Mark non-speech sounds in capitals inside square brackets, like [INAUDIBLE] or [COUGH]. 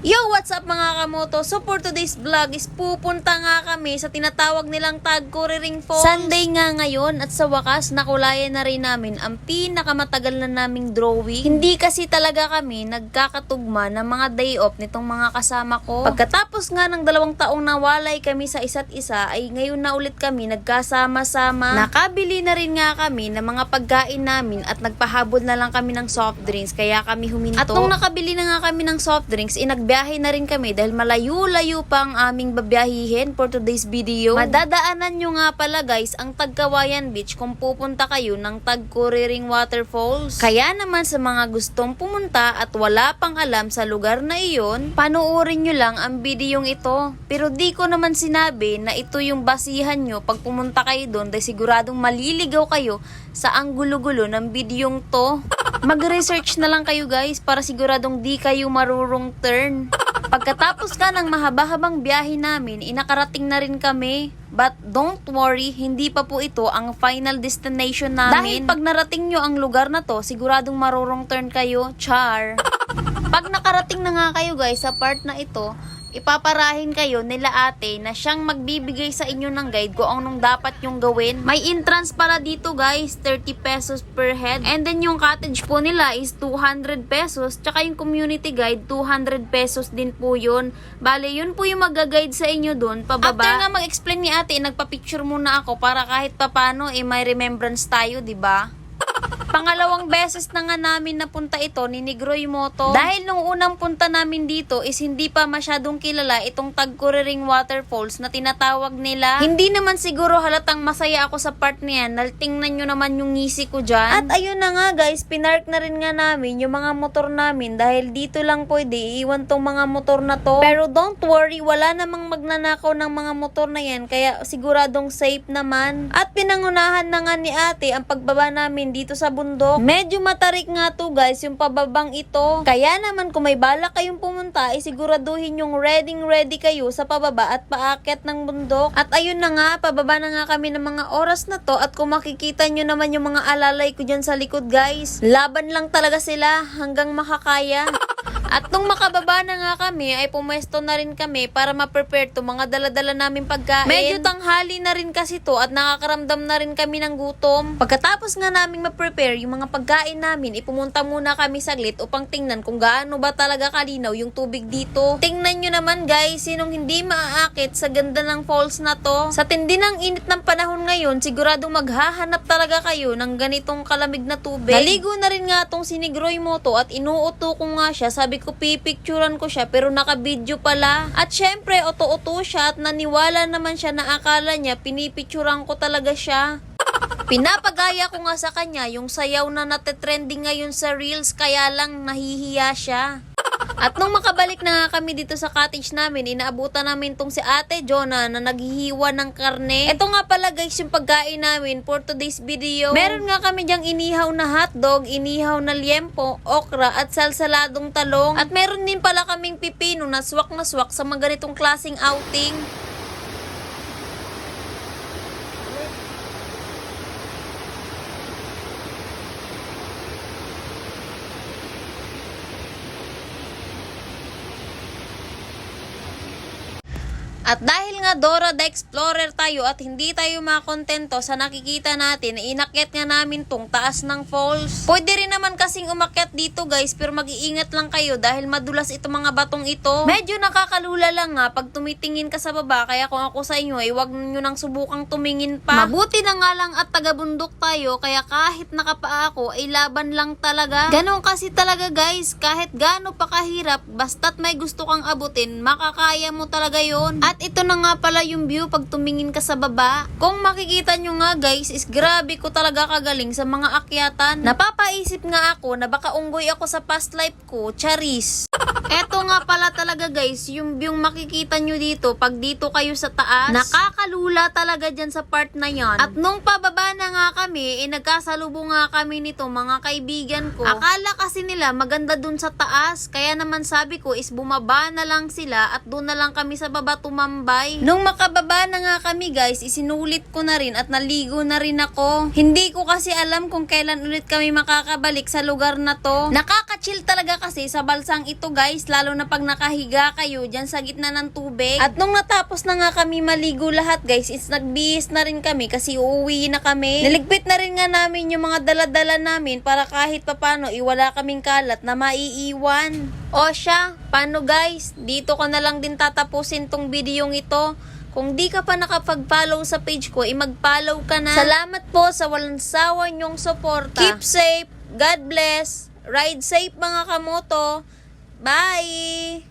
Yo, what's up mga kamoto? So for today's vlog is pupunta nga kami sa tinatawag nilang Tag Ring Falls. Sunday nga ngayon at sa wakas nakulayan na rin namin ang pinakamatagal na naming drawing. Hindi kasi talaga kami nagkakatugma ng mga day off nitong mga kasama ko. Pagkatapos nga ng dalawang taong nawalay kami sa isa't isa ay ngayon na ulit kami nagkasama-sama. Nakabili na rin nga kami ng mga pagkain namin at nagpahabol na lang kami ng soft drinks kaya kami huminto. At nung nakabili na nga kami ng soft drinks, inagbiyahe na rin kami dahil malayo-layo pa ang aming babiyahihin for today's video. Madadaanan nyo nga pala guys ang Tagkawayan Beach kung pupunta kayo ng Tagkuriring Waterfalls. Kaya naman sa mga gustong pumunta at wala pang alam sa lugar na iyon, panoorin nyo lang ang videong ito. Pero di ko naman sinabi na ito yung basihan nyo pag pumunta kayo doon dahil siguradong maliligaw kayo sa ang gulo-gulo ng videong to. Mag-research na lang kayo guys para siguradong di kayo marurong turn. Pagkatapos ka ng mahaba-habang biyahe namin, inakarating na rin kami. But don't worry, hindi pa po ito ang final destination namin. Dahil pag narating nyo ang lugar na to, siguradong marurong turn kayo. Char! [LAUGHS] Pag nakarating na nga kayo guys sa part na ito, ipaparahin kayo nila ate na siyang magbibigay sa inyo ng guide kung anong dapat yung gawin. May entrance pala dito guys, 30 pesos per head. And then yung cottage po nila is 200 pesos. Tsaka yung community guide, 200 pesos din po yun. Bale, yun po yung mag-guide sa inyo dun, pababa. After nga mag-explain ni ate, nagpa-picture muna ako para kahit papano eh may remembrance tayo, di ba? Pangalawang beses na nga namin napunta ito ni Negroy Moto. Dahil nung unang punta namin dito is hindi pa masyadong kilala itong Tagkuriring Waterfalls na tinatawag nila. Hindi naman siguro halatang masaya ako sa part niyan. Dahil tingnan nyo naman yung ngisi ko dyan. At ayun na nga guys, pinark na rin nga namin yung mga motor namin dahil dito lang pwede iiwan tong mga motor na to. Pero don't worry, wala namang magnanakaw ng mga motor na yan kaya siguradong safe naman. At pinangunahan na nga ni ate ang pagbaba namin dito sa bundok. Medyo matarik nga to guys yung pababang ito. Kaya naman kung may balak kayong pumunta, ay siguraduhin yung ready ready kayo sa pababa at paakyat ng bundok. At ayun na nga, pababa na nga kami ng mga oras na to at kung makikita nyo naman yung mga alalay ko dyan sa likod guys, laban lang talaga sila hanggang makakaya. At nung makababa na nga kami, ay pumwesto na rin kami para ma-prepare to mga daladala namin pagkain. Medyo tanghali na rin kasi to at nakakaramdam na rin kami ng gutom. Pagkatapos nga namin ma-prepare yung mga pagkain namin, ipumunta muna kami saglit upang tingnan kung gaano ba talaga kalinaw yung tubig dito. Tingnan nyo naman guys, sinong hindi maaakit sa ganda ng falls na to. Sa tindi ng init ng panahon ngayon, sigurado maghahanap talaga kayo ng ganitong kalamig na tubig. Naligo na rin nga tong sinigroy moto at inuuto ko nga siya. Sabi ko pipicturan ko siya pero naka-video pala. At syempre, oto-oto siya at naniwala naman siya na akala niya pinipicturan ko talaga siya. [LAUGHS] Pinapagaya ko nga sa kanya yung sayaw na nate-trending ngayon sa Reels kaya lang nahihiya siya. At nung makabalik na kami dito sa cottage namin, inaabutan namin tong si Ate Jonah na naghihiwa ng karne. Ito nga pala guys yung pagkain namin for today's video. Meron nga kami diyang inihaw na hotdog, inihaw na liempo, okra at salsaladong talong. At meron din pala kaming pipino na swak na swak sa mga ganitong klaseng outing. At dahil nga Dora the Explorer tayo at hindi tayo makontento sa nakikita natin, inakyat nga namin tong taas ng falls. Pwede rin naman kasing umakyat dito guys, pero mag-iingat lang kayo dahil madulas ito mga batong ito. Medyo nakakalula lang nga pag tumitingin ka sa baba, kaya kung ako sa inyo ay wag nyo nang subukang tumingin pa. Mabuti na nga lang at taga-bundok tayo, kaya kahit nakapaa ako ay laban lang talaga. Ganon kasi talaga guys, kahit gaano pa kahirap, basta't may gusto kang abutin, makakaya mo talaga yon. At ito na nga pala yung view pag tumingin ka sa baba. Kung makikita nyo nga guys, is grabe ko talaga kagaling sa mga akyatan. Napapaisip nga ako na baka unggoy ako sa past life ko, charis. Eto nga pala talaga guys, yung view makikita nyo dito pag dito kayo sa taas. Nakakalula talaga dyan sa part na yan. At nung pababa na nga kami, eh nagkasalubong nga kami nito mga kaibigan ko. Akala kasi nila maganda dun sa taas. Kaya naman sabi ko is bumaba na lang sila at doon na lang kami sa baba tumambay. Nung makababa na nga kami guys, isinulit ko na rin at naligo na rin ako. Hindi ko kasi alam kung kailan ulit kami makakabalik sa lugar na to. Nakaka-chill talaga kasi sa balsang ito guys lalo na pag nakahiga kayo dyan sa gitna ng tubig. At nung natapos na nga kami maligo lahat guys, is nagbihis na rin kami kasi uuwi na kami. Niligpit na rin nga namin yung mga daladala namin para kahit papano iwala kaming kalat na maiiwan. O siya, paano guys? Dito ko na lang din tatapusin tong videong ito. Kung di ka pa nakapag-follow sa page ko, i-mag-follow ka na. Salamat po sa walang sawa niyong suporta. Keep safe. God bless. Ride safe mga kamoto. Bye!